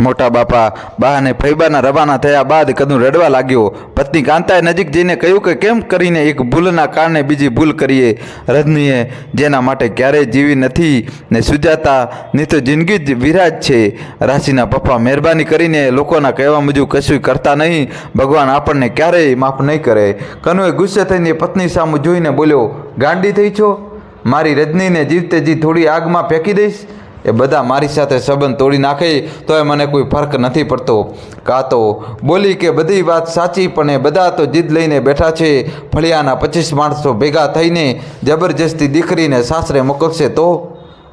મોટા બાપા બા અને ફૈબાના રવાના થયા બાદ કદું રડવા લાગ્યો. પત્ની કાંતાએ નજીક જઈને કહ્યું કે કેમ કરીને એક ભૂલના કારણે બીજી ભૂલ કરીએ? રજનીએ જેના માટે ક્યારેય જીવી નથી ને સુજાતા, ની તો જિંદગી જ વિરાજ છે. રાશિના પપ્પા મહેરબાની કરીને લોકોના કહેવા મુજબ કશું કરતા નહીં. ભગવાન આપણને ક્યારેય માફ નહીં કરે. કનુએ ગુસ્સે થઈને પત્ની સામે જોઈને બોલ્યો, ગાંડી થઈ છો? મારી રજનીને જીવતે જી થોડી આગમાં ફેંકી દઈશ? એ બધા મારી સાથે સંબંધ તોડી નાખે તો એ મને કોઈ ફરક નથી પડતો. કાં તો બોલી કે બધી વાત સાચી, પણ એ બધા તો જીદ લઈને બેઠા છે. ફળિયાના પચીસ માણસો ભેગા થઈને જબરજસ્તી દીકરીને સાસરે મોકલશે તો?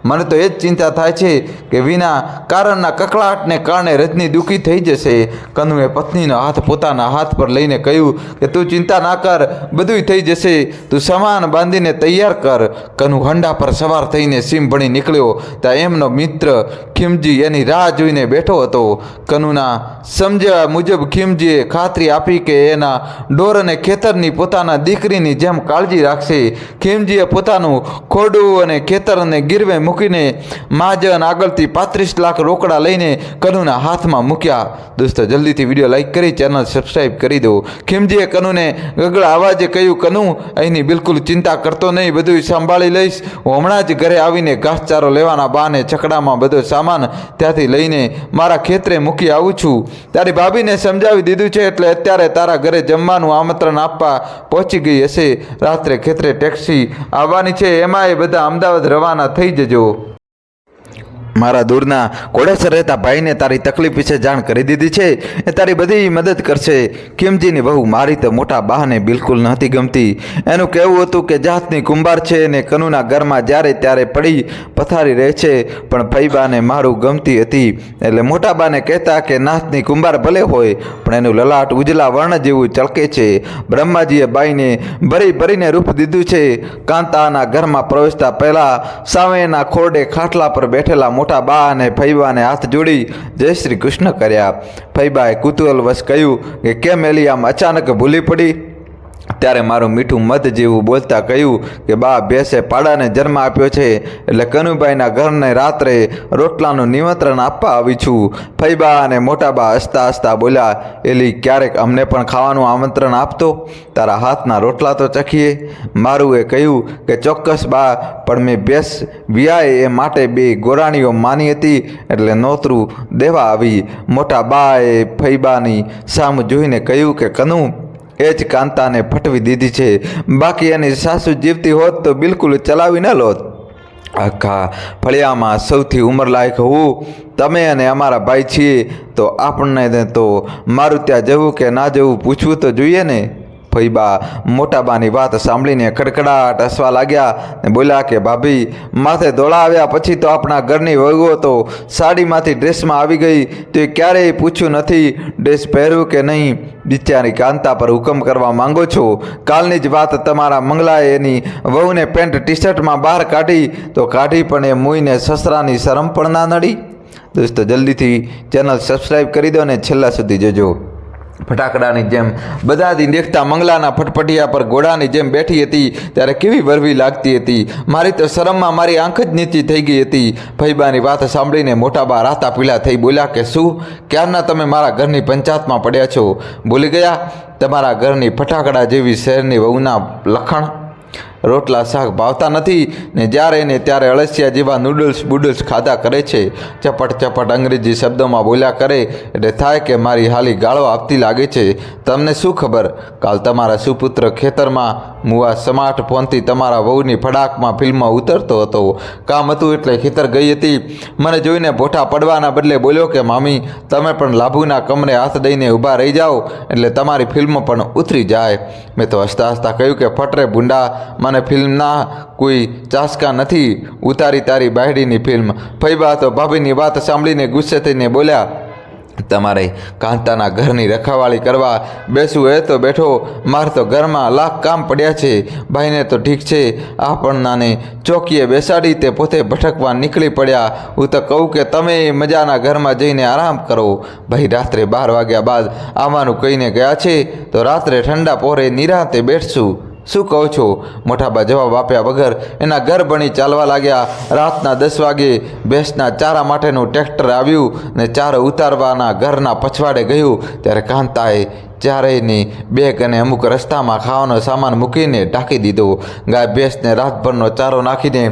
મને તો એ જ ચિંતા થાય છે કે વિના કારણના કકળાટને કારણે રજની દુઃખી થઈ જશે. કનુએ પત્નીનો હાથ પોતાના હાથ પર લઈને કહ્યું કે તું ચિંતા ના કર, બધુંય થઈ જશે. તું સમાન બાંધીને તૈયાર કર. કનુ હંડા પર સવાર થઈને સીમ ભણી નીકળ્યો. ત્યાં એમનો મિત્ર ખીમજી એની રાહ જોઈને બેઠો હતો. કનુના સમજ્યા મુજબ ખીમજીએ ખાતરી આપી કે એના ડોર અને ખેતરની પોતાના દીકરીની જેમ કાળજી રાખશે. ખીમજીએ પોતાનું ખોડું અને ખેતર અને ગીરવે મૂકીને મહાજન આગળથી પાંત્રીસ લાખ રોકડા લઈને કનુના હાથમાં મૂક્યા. દોસ્તો, જલ્દીથી વીડિયો લાઈક કરી, ચેનલ સબસ્ક્રાઈબ કરી દો. ખીમજીએ કનુને ગગડા અવાજે કહ્યું, કનુ, અહીંની બિલકુલ ચિંતા કરતો નહીં બધું સંભાળી લઈશ. હું હમણાં જ ઘરે આવીને ઘાસચારો લેવાના બાને છકડામાં બધો સામાન ત્યાંથી લઈને મારા ખેતરે મૂકી આવું છું. તારી ભાભીને સમજાવી દીધું છે એટલે અત્યારે તારા ઘરે જમવાનું આમંત્રણ આપવા પહોંચી ગઈ હશે. રાત્રે ખેતરે ટેક્સી આવવાની છે એમાં એ બધા અમદાવાદ રવાના થઈ જજો. itu. મારા દૂરના કોડેસર રહેતા ભાઈને તારી તકલીફ વિશે જાણ કરી દીધી છે એ તારી બધી મદદ કરશે. કિમજીની બહુ મારી તો મોટા બાહને બિલકુલ નહોતી ગમતી. એનું કહેવું હતું કે જાતની કુંભાર છે અને કનુના ઘરમાં જ્યારે ત્યારે પડી પથારી રહે છે, પણ ફૈબાને મારું ગમતી હતી. એટલે મોટા બાને કહેતા કે નાથની કુંભાર ભલે હોય, પણ એનું લલાટ ઉજલા વર્ણ જેવું ચળકે છે. બ્રહ્માજીએ બાઈને ભરી ભરીને રૂપ દીધું છે. કાંતાના ઘરમાં પ્રવેશતા પહેલાં સાવેના ખોરડે ખાટલા પર બેઠેલા મોટા બા અને ફૈબાને હાથ જોડી જય શ્રી કૃષ્ણ કર્યા. ફૈબાએ કુતૂહલવશ કહ્યું કે કેમ એલી આમ અચાનક ભૂલી પડી? ત્યારે મારું મીઠું મધ જેવું બોલતા કહ્યું કે, બા, ભેંસે પાડાને જન્મ આપ્યો છે, એટલે કનુભાઈના ઘરને રાત્રે રોટલાનું નિમંત્રણ આપવા આવી છું. ફૈબા અને મોટાબા હસતા હસતા બોલ્યા, એલી, ક્યારેક અમને પણ ખાવાનું આમંત્રણ આપતો? તારા હાથના રોટલા તો ચખીએ. મારું એ કહ્યું કે, ચોક્કસ, બા, પણ મેં ભેંસ વિયાય એ માટે બે ગોરાણીઓ માની હતી, એટલે નોતરું દેવા આવી. મોટા બાએ ફૈબાની સામ જોઈને કહ્યું કે, કનુ એ જ કાંતાને ફટવી દીધી છે. બાકી એની સાસુ જીવતી હોત તો બિલકુલ ચલાવી ન લોત. આખા ફળિયામાં સૌથી ઉંમરલાયક હું તમે અને અમારા ભાઈ છીએ, તો આપણને તો મારું ત્યાં જવું કે ના જવું પૂછવું તો જોઈએ ને? ફૈબા મોટાબાની વાત સાંભળીને કડકડાટ હસવા લાગ્યા ને બોલ્યા કે, ભાભી, માથે દોડા આવ્યા પછી તો આપણા ઘરની વહુઓ તો સાડીમાંથી ડ્રેસમાં આવી ગઈ, તો ક્યારેય પૂછ્યું નથી, ડ્રેસ પહેર્યું કે નહીં? બિચારી કાંતા પર હુકમ કરવા માંગો છો? કાલની જ વાત તમારા મંગલાએ એની વહુને પેન્ટ ટી શર્ટમાં બહાર કાઢી, તો કાઢી પણ એ મૂઈને સસરાની શરમ પણ ના નડી? દોસ્તો, જલ્દીથી ચેનલ સબસ્ક્રાઈબ કરી દો અને છેલ્લા સુધી જોજો. ફટાકડાની જેમ બધાથી દેખતા મંગલાના ફટફટિયા પર ઘોડાની જેમ બેઠી હતી, ત્યારે કેવી વરવી લાગતી હતી? મારી તો શરમમાં મારી આંખ જ નીચી થઈ ગઈ હતી. ભાઈબાની વાત સાંભળીને મોટાબા રાતા પીલા થઈ બોલ્યા કે, શું? ક્યારના તમે મારા ઘરની પંચાયતમાં પડ્યા છો? ભૂલી ગયા? તમારા ઘરની ફટાકડા જેવી શહેરની વહુના લખણ? રોટલા શાક ભાવતા નથી ને જ્યારે ને ત્યારે અળસિયા જેવા નૂડલ્સ બુડલ્સ ખાધા કરે છે. ચપટ ચપટ અંગ્રેજી શબ્દોમાં બોલ્યા કરે એટલે થાય કે મારી હાલી ગાળો આપતી લાગે છે. તમને શું ખબર? કાલ તમારા સુપુત્ર ખેતરમાં મુવા સ્માર્ટ ફોનથી તમારા વહુની ફડાકમાં ફિલ્મમાં ઉતરતો હતો. કામ હતું એટલે ખેતર ગઈ હતી. મને જોઈને ભોઠા પડવાના બદલે બોલ્યો કે, મામી, તમે પણ લાભુના કમરે હાથ દઈને ઊભા રહી જાઓ એટલે તમારી ફિલ્મ પણ ઉતરી જાય. મેં તો હસતા હસતા કહ્યું કે, ફટરે ભૂંડા, મને ફિલ્મના કોઈ ચાસકા નથી. ઉતારી તારી બાયડીની ફિલ્મ. ફૈબા તો ભાભીની વાત સાંભળીને ગુસ્સે થઈને બોલ્યા, તમારે કાંતાના ઘરની રખાવાળી કરવા બેસવું એ તો બેઠો. મારે તો ઘરમાં લાખ કામ પડ્યા છે. ભાઈને તો ઠીક છે. આપણનાને ચોકીએ બેસાડી તે પોતે ભટકવા નીકળી પડ્યા. હું તો કહું કે તમે મજાના ઘરમાં જઈને આરામ કરો. ભાઈ, રાત્રે બાર વાગ્યા બાદ આવવાનું કહીને ગયા છે, તો રાત્રે ઠંડા પોરે નિરાંતે બેઠશું. શું કહો છો? મોટાબા જવાબ આપ્યા વગર એના ઘર ભણી ચાલવા લાગ્યા. રાતના દસ વાગે ભેંસના ચારા માટેનું ટ્રેક્ટર આવ્યું ને ચારો ઉતારવાના ઘરના પછવાડે ગયું. ત્યારે કાંતાએ ચારેયની બેગ અને અમુક રસ્તામાં ખાવાનો સામાન મૂકીને ઢાંકી દીધો. ગાય ભેંસને રાતભરનો ચારો નાખીને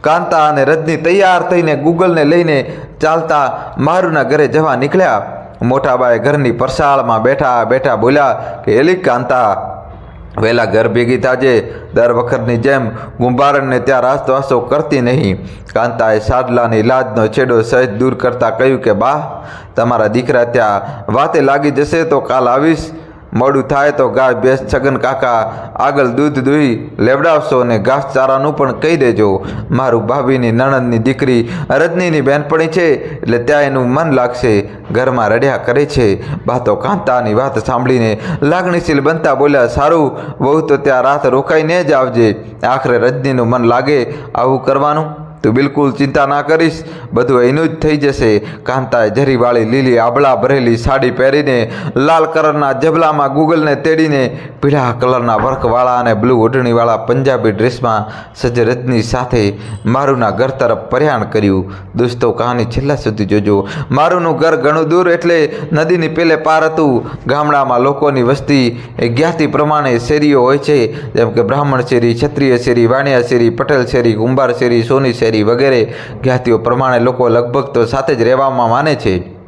કાંતા અને રજની તૈયાર થઈને ગૂગલને લઈને ચાલતા મારુના ઘરે જવા નીકળ્યા. મોટાબાએ ઘરની પરસાળમાં બેઠા બેઠા બોલ્યા કે, એલી કાંતા વહેલા ઘર ભેગી થાજે, દર વખતની જેમ ગુંભારણને ત્યાં રાસવાસો કરતી નહીં. કાંતાએ સાડલાની લાજનો છેડો સહેજ દૂર કરતાં કહ્યું કે, બા, તમારા દીકરા ત્યાં વાતે લાગી જશે તો કાલ આવીશ. મોડું થાય તો ગાય ભેંસ, છગન, કાકા આગળ દૂધ દૂહી લેવડાવશો અને ઘાસચારાનું પણ કહી દેજો. મારું ભાભીની નણંદની દીકરી રજનીની બહેનપણી છે, એટલે ત્યાં એનું મન લાગશે. ઘરમાં રડ્યા કરે છે. બાતો કાંતાની વાત સાંભળીને લાગણીશીલ બનતા બોલ્યા, સારું બહુ તો ત્યાં રાત રોકાઈને જ આવજે. આખરે રજનીનું મન લાગે આવું કરવાનું. તું બિલકુલ ચિંતા ના કરીશ. બધું એનું જ થઈ જશે. કાંતાએ જરીવાળી લીલી આબળા ભરેલી સાડી પહેરીને લાલ કલરના જબલામાં ગૂગલને તેડીને પીળા કલરના વર્કવાળા અને બ્લુ ઓઢણીવાળા પંજાબી ડ્રેસમાં સજ્જ રજની સાથે મારુના ઘર તરફ પ્રયાણ કર્યું. દોસ્તો, કહાની છેલ્લા સુધી જોજો. મારુનું ઘર ઘણું દૂર એટલે નદીની પેલે પાર હતું. ગામડામાં લોકોની વસ્તી એ જ્ઞાતિ પ્રમાણે શેરીઓ હોય છે. જેમ કે બ્રાહ્મણ શેરી, ક્ષત્રિય શેરી, વાણિયા શેરી, પટેલ શેરી, કુંભાર શેરી, સોની શેરી વગેરે જ્ઞાતિઓ પ્રમાણે લોકો લગભગ તો સાથે જ રહેવામાં માને છે.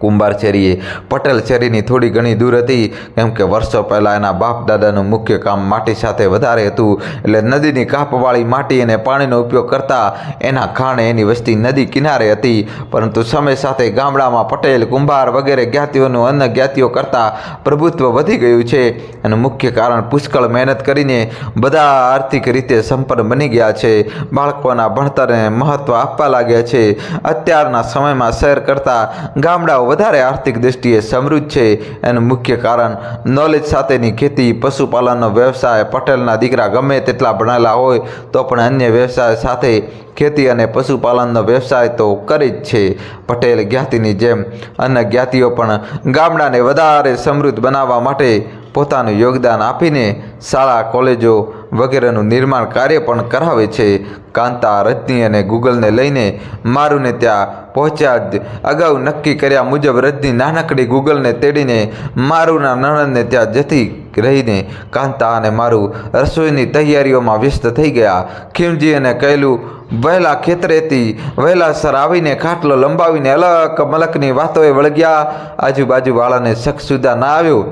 કુંભાર શેરીએ. પટેલ શેરીની થોડી ઘણી દૂર હતી. કેમ કે વર્ષો પહેલાં એના બાપ દાદાનું મુખ્ય કામ માટી સાથે વધારે હતું. એટલે નદીની કાપવાળી માટી અને પાણીનો ઉપયોગ કરતા એના ખાણે એની વસ્તી નદી કિનારે હતી. પરંતુ સમય સાથે ગામડામાં પટેલ, કુંભાર વગેરે જ્ઞાતિઓનું અન્ય જ્ઞાતિઓ કરતાં પ્રભુત્વ વધી ગયું છે. એનું મુખ્ય કારણ પુષ્કળ મહેનત કરીને બધા આર્થિક રીતે સંપન્ન બની ગયા છે. બાળકોના ભણતરને મહત્ત્વ આપવા લાગ્યા છે. અત્યારના સમયમાં શહેર કરતાં ગામડાઓ વધારે આર્થિક દૃષ્ટિએ સમૃદ્ધ છે એનું મુખ્ય કારણ નોલેજ સાથેની ખેતી, પશુપાલનનો વ્યવસાય, પટેલના દીકરા ગમે તેટલા ભણેલા હોય તો પણ અન્ય વ્યવસાય સાથે ખેતી અને પશુપાલનનો વ્યવસાય તો કરે જ છે. પટેલ જ્ઞાતિની જેમ અન્ય જ્ઞાતિઓ પણ ગામડાને વધારે સમૃદ્ધ બનાવવા માટે પોતાનું યોગદાન આપીને શાળા, કોલેજો વગેરેનું નિર્માણ કાર્ય પણ કરાવે છે. કાંતા, રજની અને ગૂગલને લઈને મારુને ત્યાં પહોંચ્યા જ અગાઉ નક્કી કર્યા મુજબ રજની નાનકડી ગૂગલને તેડીને મારુના નણંદને ત્યાં જતી રહીને કાંતા અને મારું રસોઈની તૈયારીઓમાં વ્યસ્ત થઈ ગયા. ખીમજી અને કહેલું, વહેલા ખેતરેથી વહેલા સર આવીને ખાટલો લંબાવીને અલગ મલકની વાતોએ વળગ્યા. આજુબાજુવાળાને શખ સુધા ના આવ્યો.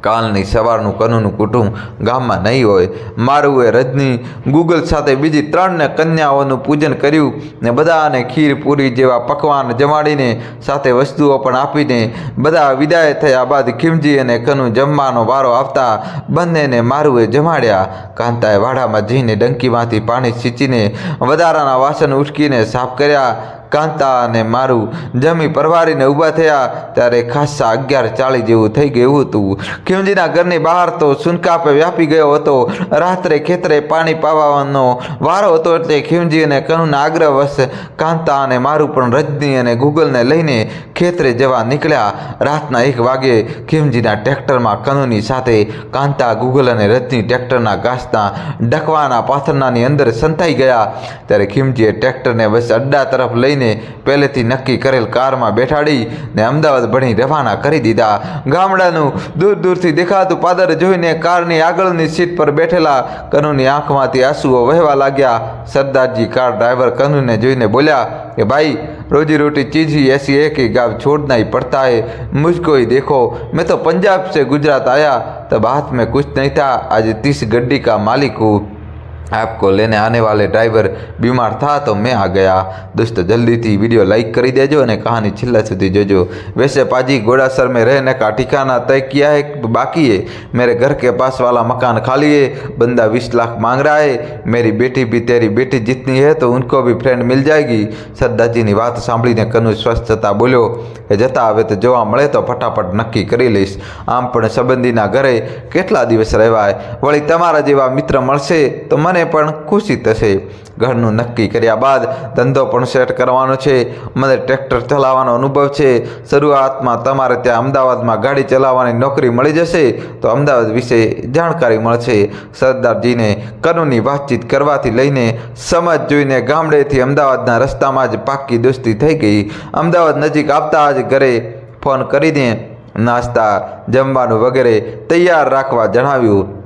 કાલની સવારનું કનુનું કુટુંબ ગામમાં નહીં હોય. મારુએ રજની ગૂગલ સાથે બીજી ત્રણને કન્યાઓનું પૂજન કર્યું ને બધાને ખીર પૂરી જેવા પકવાન જમાડીને સાથે વસ્તુઓ પણ આપીને બધા વિદાય થયા બાદ ખીમજી અને કનુ જમવાનો વારો આવતા બંનેને મારુએ જમાડ્યા. કાંતાએ વાડામાં જઈને ડંકીમાંથી પાણી સિંચીને વધારાના વાસણ ઉટકીને સાફ કર્યા. કાંતા અને મારું જમી પરવારીને ઊભા થયા, ત્યારે ખાસા અગિયાર ચાળી જેવું થઈ ગયું હતું. ખીમજીના ઘરની બહાર તો સુનકાપે વ્યાપી ગયો હતો. રાત્રે ખેતરે પાણી પાવાનો વારો હતો એટલે ખીમજી અને કનુના આગ્રહવશ કાંતા અને મારું પણ રજની અને ગૂગલને લઈને ખેતરે જવા નીકળ્યા. રાતના એક વાગે ખીમજીના ટ્રેક્ટરમાં કનુની સાથે કાંતા, ગૂગલ અને રજની ટ્રેક્ટરના ઘાસના ડકવાના પાથરનાની અંદર સંતાઈ ગયા. ત્યારે ખીમજીએ ટ્રેક્ટરને બસ અડ્ડા તરફ લઈને પહેલેથી નક્કી કરેલ કારમાં બેઠાડી ને અમદાવાદ ભણી રવાના કરી દીધા ગામડાનું દૂર દૂરથી દેખાતું પાદર જોઈને કારની આગળની સીટ પર બેઠેલા કનુની આંખમાંથી આંસુઓ વહેવા લાગ્યા સરદારજી કાર ડ્રાઈવર કનુને જોઈને બોલ્યા કે ભાઈ रोजी रोटी चीज ही ऐसी है कि गाँव छोड़ना ही पड़ता है मुझको ही देखो मैं तो पंजाब से गुजरात आया तब हाथ में कुछ नहीं था आज तीस गड्डी का मालिक हूँ आपको लेने आने वाले ड्राइवर बीमार था तो मैं आ गया दोस्तों जल्दी थी वीडियो लाइक कर दीजिए અને कहानी છેલ્લા સુધી જોજો वैसे पाजी घोड़ासर में रहने का ठिकाना तय किया है कि बाकी है मेरे घर के पास वाला मकान खाली है बंदा बीस लाख मांग रहा है मेरी बेटी भी तेरी बेटी जितनी है तो उनको भी फ्रेंड मिल जाएगी સરદારજીની વાત સાંભળીને કનુ સ્વસ્થ થતા બોલ્યો કે જતા હવે તો જોવા મળે તો ફટાફટ નક્કી કરી લઈશ આમ પણ સંબંધીના ઘરે કેટલા દિવસ રહેવાય વળી તમારા જેવા મિત્ર મળશે તો મને મને પણ ખુશી થશે. ઘરનું નક્કી કર્યા બાદ ધંધો પણ સેટ કરવાનો છે. મને ટ્રેક્ટર ચલાવવાનો અનુભવ છે. શરૂઆતમાં તમારે ત્યાં અમદાવાદમાં ગાડી ચલાવવાની નોકરી મળી જશે તો અમદાવાદ વિશે જાણકારી મળશે. સરદારજીને કનુની વાતચીત કરવાથી લઈને સમજ જોઈને ગામડેથી અમદાવાદના રસ્તામાં જ પાક્કી દોસ્તી થઈ ગઈ. અમદાવાદ નજીક આવતા જ ઘરે ફોન કરીને નાસ્તા, જમવાનું વગેરે તૈયાર રાખવા જણાવ્યું.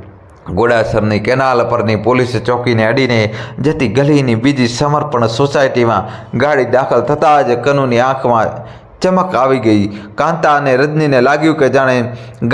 ઘોડાસરની કેનાલ પરની પોલીસ ચોકીને અડીને જતી ગલીની બીજી સમર્પણ સોસાયટીમાં ગાડી દાખલ થતાં જ કનુની આંખમાં ચમક આવી ગઈ. કાંતા અને રજનીને લાગ્યું કે જાણે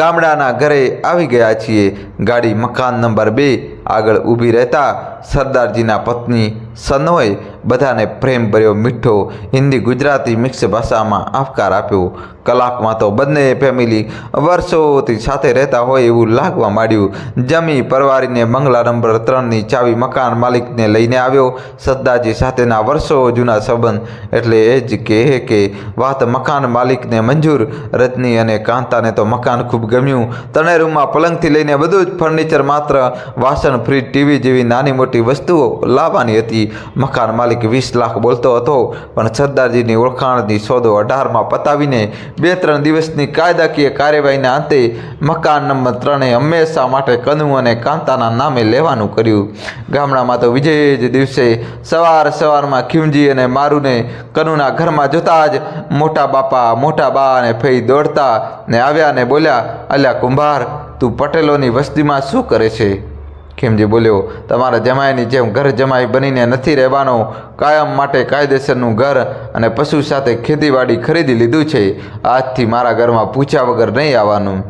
ગામડાના ઘરે આવી ગયા છીએ. ગાડી મકાન નંબર બે આગળ ઊભી રહેતા સરદારજીના પત્ની સનોએ બધાને પ્રેમભર્યો મીઠો હિન્દી ગુજરાતી મિક્સ ભાષામાં આવકાર આપ્યો. કલાકમાં તો બંને ફેમિલી વર્ષોથી સાથે રહેતા હોય એવું લાગવા માંડ્યું. જમી પરવારીને મંગલા નંબર ત્રણની ચાવી મકાન માલિકને લઈને આવ્યો. સદ્દાજી સાથેના વર્ષો જૂના સંબંધ, એટલે એ જ કહે કે વાત મકાન માલિકને મંજૂર. રજની અને કાંતાને તો મકાન ખૂબ ગમ્યું. ત્રણેય રૂમમાં પલંગથી લઈને બધું જ ફર્નિચર માત્ર વાસણ ફ્રીજ ટીવી જેવી નાની મોટી વસ્તુઓ લાવવાની હતી. મકાન માલિક વીસ લાખ બોલતો હતો, પણ સરદારજીની ઓળખાણની સોદો અઢારમાં પતાવીને બે ત્રણ દિવસની કાયદાકીય કાર્યવાહીના અંતે મકાન નંબર ત્રણે હંમેશા માટે કનુ અને કાંતાના નામે લેવાનું કર્યું. ગામડામાં તો વિજય જ દિવસે સવાર સવારમાં ખીમજી અને મારુને કનુના ઘરમાં જોતા જ મોટા બાપા, મોટા બા અને ફઈ દોડતા ને આવ્યા ને બોલ્યા, અલ્યા કુંભાર, તું પટેલોની વસ્તીમાં શું કરે છે? ખીમજી બોલ્યો, તમારા જમાઈની જેમ ઘર જમાઈ બનીને નથી રહેવાનો. કાયમ માટે કાયદેસરનું ઘર અને પશુ સાથે ખેતીવાડી ખરીદી લીધું છે. આજથી મારા ઘરમાં પૂછ્યા વગર નહીં આવવાનું.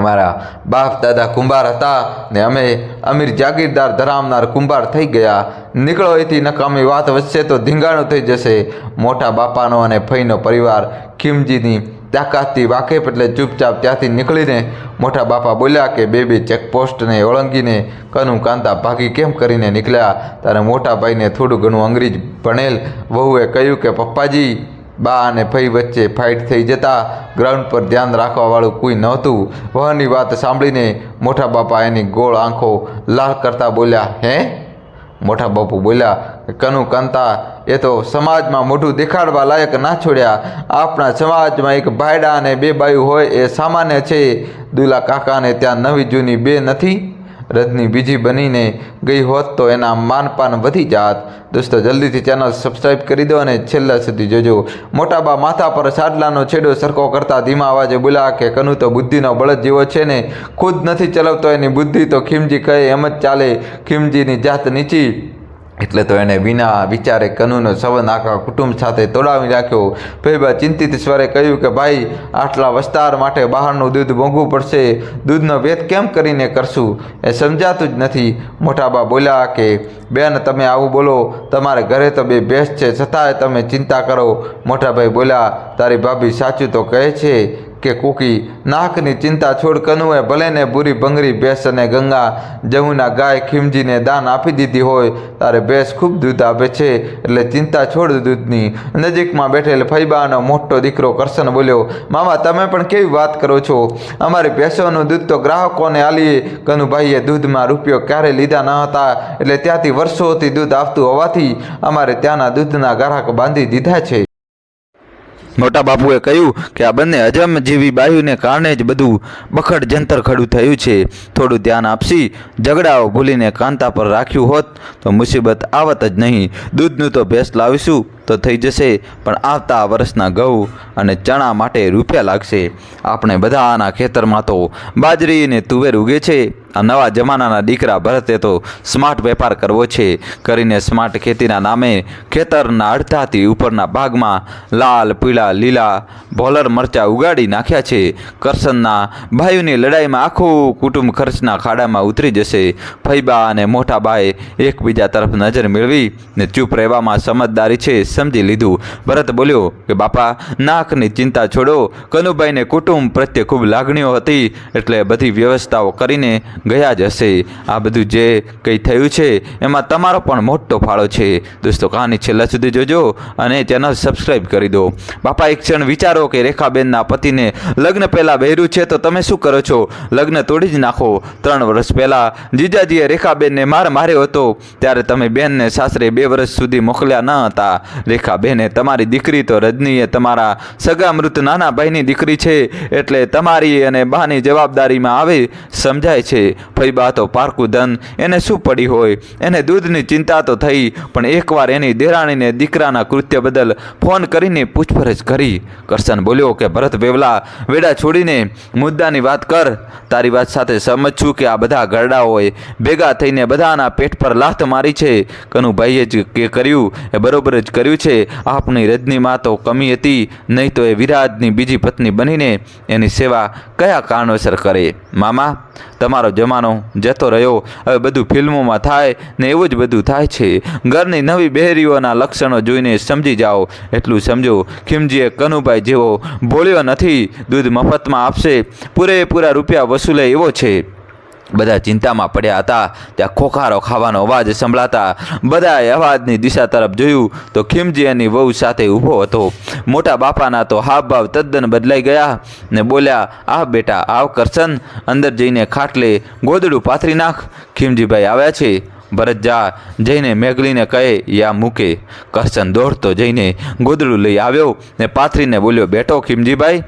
અમારા બાપ દાદા કુંભાર હતા ને અમે અમીર જાગીરદાર ધરાવનાર કુંભાર થઈ ગયા. નીકળો એથી નકામી વાત વધશે તો ધીંગાણું થઈ જશે. મોટા બાપાનો અને ફઈનો પરિવાર ખીમજીની તાકાતથી વાકેફ એટલે ચૂપચાપ ત્યાંથી નીકળીને મોટા બાપા બોલ્યા કે બે બે ચેકપોસ્ટને ઓળંગીને કનું કાંતા ભાગી કેમ કરીને નીકળ્યા? ત્યારે મોટા ભાઈને થોડું ઘણું અંગ્રેજ ભણેલ વહુએ કહ્યું કે, પપ્પાજી, બા અને ફઈ વચ્ચે ફાઇટ થઈ જતા ગ્રાઉન્ડ પર ધ્યાન રાખવાવાળું કોઈ નહોતું. વહની વાત સાંભળીને મોટા બાપા એની ગોળ આંખો લાલ કરતા બોલ્યા, હે? મોટા બાપુ બોલ્યા, કનુ કાંતા, એ તો સમાજમાં મોઢું દેખાડવા લાયક ના છોડ્યા. આપણા સમાજમાં એક ભાયડા અને બે બાયું હોય એ સામાન્ય છે. દુલા કાકાને ત્યાં નવી જૂની બે નથી. રજની બીજી બનીને ગઈ હોત તો એના માનપાન વધી જાત. દોસ્તો, જલ્દીથી ચેનલ સબસ્ક્રાઈબ કરી દો અને છેલ્લા સુધી જોજો. મોટાબા માથા પર સાડલાનો છેડો સરખો કરતા ધીમા અવાજે બોલ્યા કે, કનુ તો બુદ્ધિનો બળદ જેવો છે ને? ખુદ નથી ચલાવતો એની બુદ્ધિ તો ખીમજી કહે, એમ જ ચાલે ખીમજીની જાત નીચી. એટલે તો એણે વિના વિચારે કનુનો સંબંધ આખા કુટુંબ સાથે તોડાવી રાખ્યો. ફેબા ચિંતિત સ્વરે કહ્યું કે, ભાઈ, આટલા વિસ્તાર માટે બહારનું દૂધ મોંઘું પડશે. દૂધનો વેત કેમ કરીને કરશું? એ સમજાતું જ નથી. મોટાબા બોલ્યા કે, બેન, તમે આવું બોલો. તમારે ઘરે તો બે ભેંસ છે. છતાંય તમે ચિંતા કરો. મોટાભાઈ બોલ્યા, તારી ભાભી સાચું તો કહે છે કે કુકી નાકની ચિંતા છોડ કનુએ ભલે ને બુરી ભંગરી ભેંસ અને ગંગા જમુના ગાય ખીમજીને દાન આપી દીધી હોય, તારે ભેંસ ખૂબ દૂધ આપે છે, એટલે ચિંતા છોડ દૂધની. નજીકમાં બેઠેલ ફૈબાનો મોટો દીકરો કરશન બોલ્યો, મામા, તમે પણ કેવી વાત કરો છો? અમારી ભેંસોનું દૂધ તો ગ્રાહકોને આલીએ. કનુભાઈએ દૂધમાં રૂપિયો ક્યારેય લીધા ન હતા, એટલે ત્યાંથી વર્ષોથી દૂધ આવતું હોવાથી અમારે ત્યાંના દૂધના ગ્રાહક બાંધી દીધા છે. મોટા બાપુએ કહ્યું કે આ બંને અજમજીવી જેવી બાયુને કારણે જ બધું બખડ જંતર ખડું થયું છે. થોડું ધ્યાન આપશી. ઝઘડાઓ ભૂલીને કાંતા પર રાખ્યું હોત તો મુસીબત આવત જ નહીં. દૂધનું તો ભેંસ લાવીશું તો થઈ જશે, પણ આવતા વર્ષના ઘઉં અને ચણા માટે રૂપિયા લાગશે. આપણે બધા આના ખેતરમાં તો બાજરી અને તુવેર ઉગે છે. નવા જમાનાના દીકરા ભરતે તો સ્માર્ટ વેપાર કરવો છે. કરીને સ્માર્ટ ખેતીના નામે ખેતરના અડધાથી ઉપરના ભાગમાં લાલ, પીળા, લીલા, ભોલર મરચાં ઉગાડી નાખ્યા છે. કરસનના ભાઈઓની લડાઈમાં આખું કુટુંબ ખર્ચના ખાડામાં ઉતરી જશે. ફૈબા અને મોટા બાએ એકબીજા તરફ નજર મેળવી ને ચૂપ રહેવામાં સમજદારી છે સમજી લીધું. ભરત બોલ્યો કે, બાપા, નાકની ચિંતા છોડો. કનુભાઈને કુટુંબ પ્રત્યે ખૂબ લાગણીઓ હતી. એટલે બધી વ્યવસ્થાઓ કરીને ગયા જ હશે. આ બધું જે કંઈ થયું છે, એમાં તમારો પણ મોટો ફાળો છે. દોસ્તો, કહાની છેલ્લા સુધી જોજો અને ચેનલ સબસ્ક્રાઈબ કરી દો. બાપા, એક ક્ષણ વિચારો કે રેખાબેનના પતિને લગ્ન પહેલાં બહેરું છે તો તમે શું કરો છો? લગ્ન તોડી જ નાખો. ત્રણ વર્ષ પહેલાં જીજાજીએ રેખાબેનને માર માર્યો હતો. ત્યારે તમે બેનને સાસરે બે વર્ષ સુધી મોકલ્યા ન હતા. રેખાબેને તમારી દીકરી તો રજનીએ તમારા સગા મૃત નાના ભાઈની દીકરી છે, એટલે તમારી અને બાની જવાબદારીમાં આવે, સમજાય છે. ફૈબા તો પારકું ધન, એને શું પડી હોય? એને દૂધની ચિંતા તો થઈ, પણ એકવાર એની દેરાણીને દીકરાના કૃત્ય બદલ ફોન કરીને પૂછપરછ કરી. કરશન બોલ્યો કે, ભરત વેવલા, વેડા છોડીને મુદ્દાની વાત કર. તારી વાત સાથે સમજ છું કે આ બધા ગરડાઓએ ભેગા થઈને બધાના પેટ પર લાથ મારી છે. કનુભાઈએ જ કે કર્યું, એ બરોબર જ કર્યું છે. આપની રજનીમાં તો કમી હતી, નહીં તો એ વિરાજની બીજી પત્ની બનીને એની સેવા કયા કારણોસર કરે? મામા, તમારો જમાનો જતો રહ્યો. હવે બધું ફિલ્મોમાં થાય ને એવું જ બધું થાય છે. ઘરની નવી બહેરીઓના લક્ષણો જોઈને સમજી જાઓ. એટલું સમજો, ખીમજીએ કનુભાઈ જેવો બોલ્યો નથી, દૂધ મફતમાં આપશે. પૂરેપૂરા રૂપિયા વસૂલે એવો છે. બધા ચિંતામાં પડ્યા હતા. ત્યાં ખોખારો ખાવાનો અવાજ સંભળાતા બધાએ અવાજની દિશા તરફ જોયું તો ખીમજી એની વહુ સાથે ઊભો હતો. મોટા બાપાના તો હાવભાવ તદ્દન બદલાઈ ગયા ને બોલ્યા આ બેટા, આવ કરશન, અંદર જઈને ખાટલે ગોદડું પાથરી નાખ. ખીમજીભાઈ આવ્યા છે. ભરત જા. જઈને મેઘલીને કહે, યા મૂકે. કરશન દોડતો જઈને ગોદડું લઈ આવ્યો ને પાથરીને બોલ્યો, બેઠો ખીમજીભાઈ.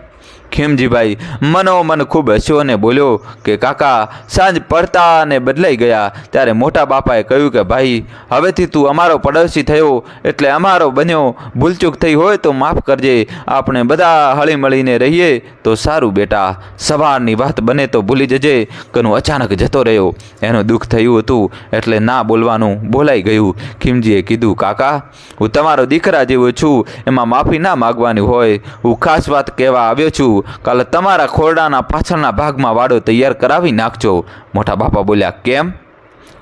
ખીમજીભાઈ મનોમન ખૂબ હસ્યો અને બોલ્યો કે, કાકા, સાંજ પડતા અને બદલાઈ ગયા. ત્યારે મોટા બાપાએ કહ્યું કે, ભાઈ, હવેથી તું અમારો પડોશી થયો. એટલે અમારો બન્યો. ભૂલચૂક થઈ હોય તો માફ કરજે. આપણે બધા હળી મળીને રહીએ તો સારું બેટા. સવારની વાત બને તો ભૂલી જજે. કનું અચાનક જતો રહ્યો. એનું દુઃખ થયું હતું એટલે ના બોલવાનું બોલાઈ ગયું. ખીમજીએ કીધું, કાકા, હું તમારો દીકરા જેવો છું. એમાં માફી ના માગવાની હોય. હું ખાસ વાત કહેવા આવ્યો છું. કાલે તમારા ખોરડાના પાછળના ભાગમાં વાડો તૈયાર કરાવી નાખજો. મોટા બાપા બોલ્યા કેમ?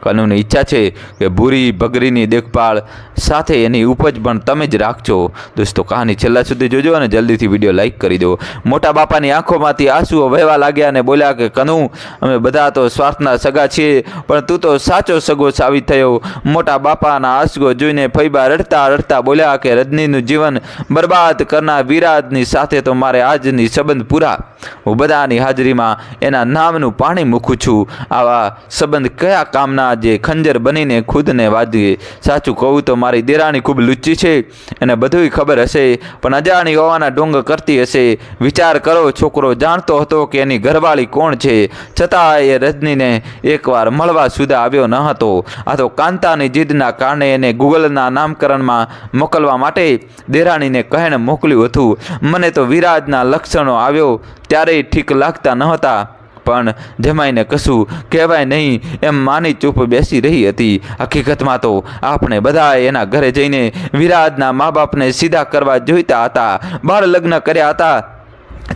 કનુની ઈચ્છા છે કે ભૂરી બગરીની દેખભાળ સાથે એની ઉપજ પણ તમે જ રાખજો. દોસ્તો, કહાની છેલ્લા સુધી જોજો અને જલ્દીથી વીડિયો લાઇક કરી દો. મોટા બાપાની આંખોમાંથી આંસુઓ વહેવા લાગ્યા અને બોલ્યા કે, કનુ, અમે બધા તો સ્વાર્થના સગા છીએ, પણ તું તો સાચો સગો સાબિત થયો. મોટા બાપાના આંસુઓ જોઈને ફૈબા રડતા રડતા બોલ્યા કે, રજનીનું જીવન બરબાદ કરનાર વિરાજની સાથે તો મારે આજની સંબંધ પૂરા હું બધાની હાજરીમાં એના નામનું પાણી મૂકું છું. આવા સંબંધ કયા કામના જે ખંજર બનીને ખુદને વાદીએ? સાચું કહું તો મારી દેરાણી ખૂબ લુચ્ચી છે એને બધુંય ખબર હશે, પણ અજાણી હોવાના ડોંગ કરતી હશે. વિચાર કરો, છોકરો જાણતો હતો કે એની ઘરવાળી કોણ છે. છતાં એ રજનીને એકવાર મળવા સુધા આવ્યો ન હતો. આ તો કાંતાની જીદના કારણે એને ગૂગલના નામકરણમાં મોકલવા માટે દેરાણીને કહેણ મોકલ્યું હતું. મને તો વિરાજના લક્ષણો આવ્યો. ત્યારેય ઠીક લાગતા નહોતા. પણ જમાઈને કશું કહેવાય નહીં એમ માની ચૂપ બેસી રહી હતી. હકીકતમાં તો આપણે બધા એના ઘરે જઈને વિરાજના મા બાપને સીધા કરવા જોઈતા હતા. બાળ લગ્ન કર્યા હતા.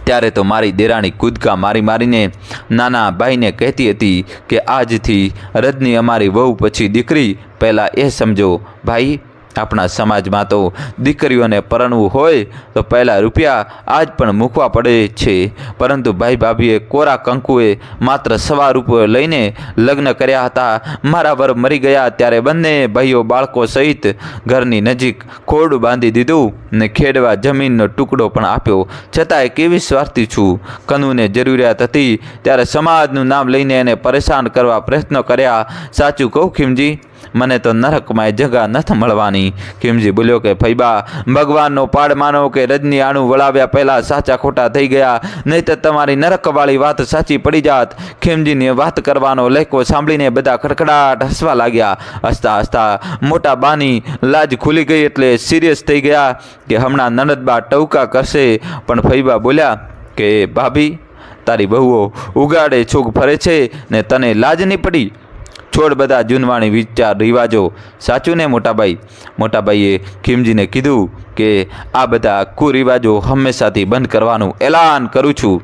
ત્યારે તો મારી દેરાણી કૂદકા મારી મારીને નાના ભાઈને કહેતી હતી કે આજથી રજની અમારી વહુ પછી દીકરી, પહેલાં એ સમજો, ભાઈ આપણા સમાજમાં તો દીકરીઓને પરણવું હોય તો પહેલાં રૂપિયા આજ પણ મૂકવા પડે છે. પરંતુ ભાઈ ભાભીએ કોરા કંકુએ માત્ર સવા રૂપિયો લઈને લગ્ન કર્યા હતા. મારા વર મરી ગયા ત્યારે બંને ભાઈઓ બાળકો સહિત ઘરની નજીક ખોડ બાંધી દીધું ને ખેડવા જમીનનો ટુકડો પણ આપ્યો. છતાંય કેવી સ્વાર્થી છું? કનુને જરૂરિયાત હતી ત્યારે સમાજનું નામ લઈને એને પરેશાન કરવા પ્રયત્નો કર્યા. સાચું કહું ખીમજી? મને તો નરકમાં જગા નથી મળવાની. ખીમજી બોલ્યો કે, ફૈબા, ભગવાનનો પાડ માનો કે રજની આણું વળાવ્યા પહેલાં સાચા ખોટા થઈ ગયા. નહીં તો તમારી નરકવાળી વાત સાચી પડી જાત. ખીમજીની વાત કરવાનો લેખો સાંભળીને બધા ખડખડાટ હસવા લાગ્યા. હસતા હસતા મોટા બાની લાજ ખુલી ગઈ એટલે સિરિયસ થઈ ગયા કે, હમણાં નનદબા ટવકા કરશે. પણ ફૈબા બોલ્યા કે ભાભી, તારી બહુઓ ઉગાડે છોક ફરે છે ને તને લાજ નહીં પડી? છોડ બધા જૂનવાણી વિચાર રિવાજો સાચું ને મોટાભાઈ મોટાભાઈએ ખીમજીને કીધું કે આ બધા કુરિવાજો હંમેશાથી બંધ કરવાનું એલાન કરું છું.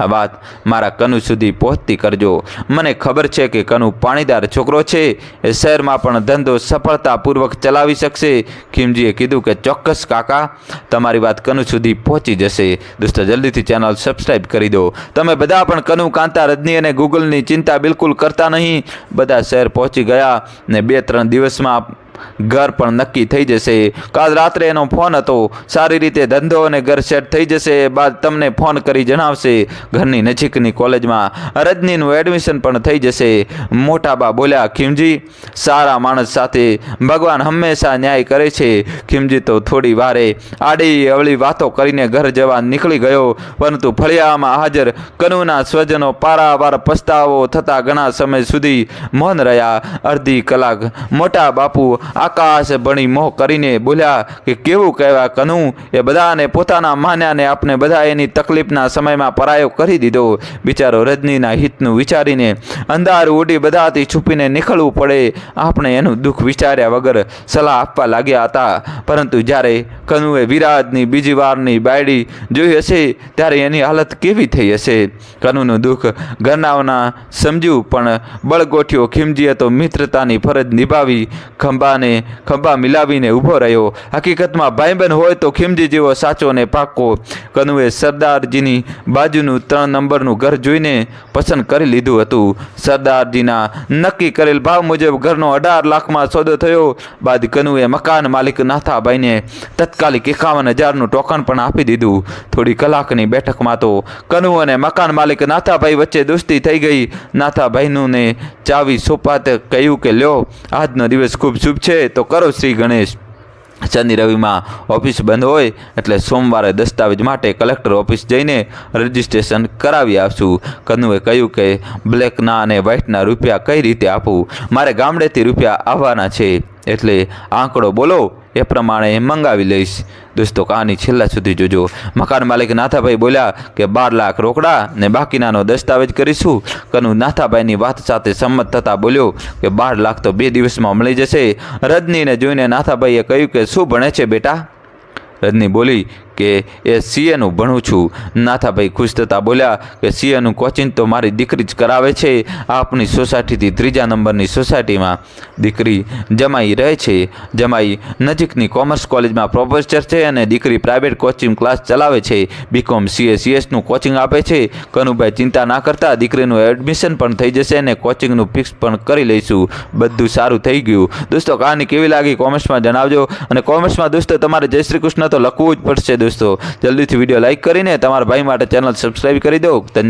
આ વાત મારા કનુ સુધી પહોંચતી કરજો. મને ખબર છે કે કનુ પાણીદાર છોકરો છે. એ શહેરમાં પણ ધંધો સફળતાપૂર્વક ચલાવી શકશે. ખીમજીએ કીધું કે ચોક્કસ કાકા, તમારી વાત કનુ સુધી પહોંચી જશે. દોસ્તો, જલ્દીથી ચેનલ સબસ્ક્રાઈબ કરી દો. તમે બધા પણ કનુ, કાંતા, રજની અને ગૂગલની ચિંતા બિલકુલ કરતા નહીં. બધા શહેર પહોંચી ગયા ને બે ત્રણ દિવસમાં ઘર પણ નક્કી થઈ જશે. કાલ રાત્રે એનો ફોન હતો. સારી રીતે ધંધો અને ઘર સેટ થઈ જશે. બાદ તમને ફોન કરી જણાવશે. ઘરની નજીકની કોલેજમાં રજનીનું એડમિશન પણ થઈ જશે. મોટા બા બોલ્યા, ખીમજી, સારા માણસ સાથે ભગવાન હંમેશા ન્યાય કરે છે. ખીમજી તો થોડી વારે આડી અવળી વાતો કરીને ઘર જવા નીકળી ગયો. પરંતુ ફળિયામાં હાજર કનુના સ્વજનો પારાવાર પસ્તાવો થતા ઘણા સમય સુધી મૌન રહ્યા. અડધી કલાક મોટા બાપુ આકાશ ભણી મોહ કરીને બોલ્યા કે કેવું કહેવા કનુ? એ બધાને પોતાના માન્યાને આપણે બધા એની તકલીફના સમયમાં પરાયો કરી દીધો. બિચારો રજનીના હિતનું વિચારીને અંધાર ઉડી બધાથી છુપીને નીકળવું પડે. આપણે એનું દુઃખ વિચાર્યા વગર સલાહ આપવા લાગ્યા હતા. પરંતુ જ્યારે કનુએ વિરાજની બીજી વારની બાયડી જોઈ હશે, ત્યારે એની હાલત કેવી થઈ હશે? કનુનું દુઃખ ઘરનાઓના સમજ્યું, પણ બળગોઠ્યો ખીમજીએ તો મિત્રતાની ફરજ નિભાવી ખંભાને ખંભા મિલાવીને ઊભો રહ્યો. હકીકતમાં ભાઈબંધ હોય તો ખીમજી જેવો સાચો ને પાકો કનુએ સરદારજીની બાજુનું ત્રણ નંબરનું ઘર જોઈને પસંદ કરી લીધું હતું. સરદારજીના નક્કી કરેલ ભાવ મુજબ ઘરનો અઢાર લાખમાં સોદો થયો. બાદ કનુએ મકાન માલિક નાથાભાઈને તત્કાલિક એકાવન હજારનું ટોકન પણ આપી દીધું. થોડી કલાકની બેઠકમાં તો કનુ અને મકાન માલિક નાથાભાઈ વચ્ચે દોસ્તી થઈ ગઈ. નાથાભાઈનું ને ચાવી સોપાતે કહ્યું કે, લ્યો, આજનો દિવસ ખૂબ શુભ છે, તો કરો શ્રી ગણેશ. શનિ રવિમાં ઓફિસ બંધ હોય, એટલે સોમવારે દસ્તાવેજ માટે કલેક્ટર ઓફિસ જઈને રજિસ્ટ્રેશન કરાવી આવશું કનુએ કહ્યું કે, બ્લેકના અને વ્હાઇટના રૂપિયા કઈ રીતે આપું? મારે ગામડેથી રૂપિયા આવવાના છે. એટલે આંકડો બોલો, એ પ્રમાણે મંગાવી લઈશ. દોસ્તો, કહાની છેલ્લા સુધી જોજો. મકાન માલિક નાથાભાઈ બોલ્યા કે બાર લાખ રોકડા ને બાકીનાનો દસ્તાવેજ કરીશું. કનુ નાથાભાઈની વાત સાથે સંમત થતાં બોલ્યો કે બાર લાખ તો બે દિવસમાં મળી જશે. રજનીને જોઈને નાથાભાઈએ કહ્યું કે શું ભણે છે બેટા? રજની બોલી કે એ સીએનું ભણું છું. નાથાભાઈ ખુશ થતાં બોલ્યા કે સીએનું કોચિંગ તો મારી દીકરી જ કરાવે છે. આપની સોસાયટીથી ત્રીજા નંબરની સોસાયટીમાં દીકરી જમાઈ રહે છે. જમાઈ નજીકની કોમર્સ કોલેજમાં પ્રોફેસર છે અને દીકરી પ્રાઇવેટ કોચિંગ ક્લાસ ચલાવે છે. બીકોમ સીએ સીએસનું કોચિંગ આપે છે. કનુભાઈ ચિંતા ના કરતા દીકરીનું એડમિશન પણ થઈ જશે અને કોચિંગનું ફિક્સ પણ કરી લઈશું. બધું સારું થઈ ગયું. દોસ્તો, કહાની કેવી લાગી કોમર્સમાં જણાવજો. અને કોમર્સમાં દોસ્તો, તમારે જય શ્રી કૃષ્ણ તો લખવું જ પડશે દોસ્તો જલ્દીથી વીડિયો લાઇક કરીને તમારા ભાઈ માટે ચેનલ સબસ્ક્રાઈબ કરી દો. ધન્યવાદ.